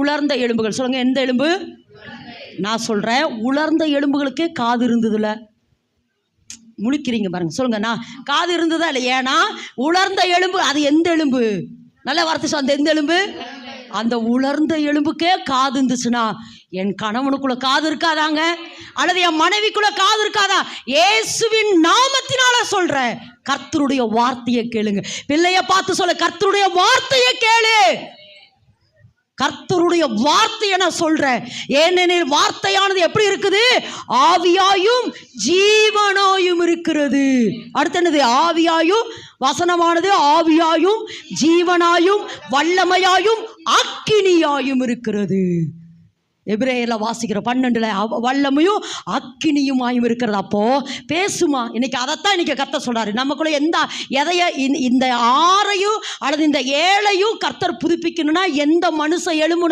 உலர்ந்த எலும்புகள். சொல்லுங்க எந்த எலும்பு? நான் சொல்கிறேன் உலர்ந்த எலும்புகளுக்கே காது இருந்ததுல. முழிக்கிறீங்க பாருங்க சொல்லுங்க நான் காது இருந்ததா இல்லை ஏன்னா உலர்ந்த எலும்பு அது எந்த எலும்பு? நல்ல வார்த்தை சொல், அந்த எந்த எலும்பு? அந்த உலர்ந்த எலும்புக்கே காது இருந்துச்சுன்னா என் கணவனுக்குள்ள காது இருக்காதாங்க? அல்லது என் மனைவிக்குள்ள காது இருக்காதா? இயேசுவின் நாமத்தினால சொல்றேன் கர்த்தருடைய வார்த்தையை கேளுங்க. பிள்ளைய பார்த்து சொல்ல கர்த்தருடைய வார்த்தையை கேளு. கர்த்தருடைய வார்த்தையை நான் சொல்றேன் ஏனெனில் வார்த்தையானது எப்படி இருக்குது? ஆவியாயும் ஜீவனாயும் இருக்கிறது. அடுத்து என்னது? ஆவியாயும் வசனமானது ஆவியாயும் ஜீவனாயும் வல்லமையாயும் அக்கினியாயும் இருக்கிறது. எபிரேயர்ல வாசிக்கிற பன்னெண்டுல வல்லமையும் அக்கினியுமாயும் இருக்கிறது. அப்போ பேசுமா? இன்னைக்கு அதைத்தான் இன்னைக்கு கத்த சொல்றாரு. நமக்குள்ள எந்த எதைய இந்த- இந்த ஆறையும் அல்லது இந்த ஏழையும் கர்த்தர் புதுப்பிக்கணும்னா எந்த மனுஷ எழுமணும்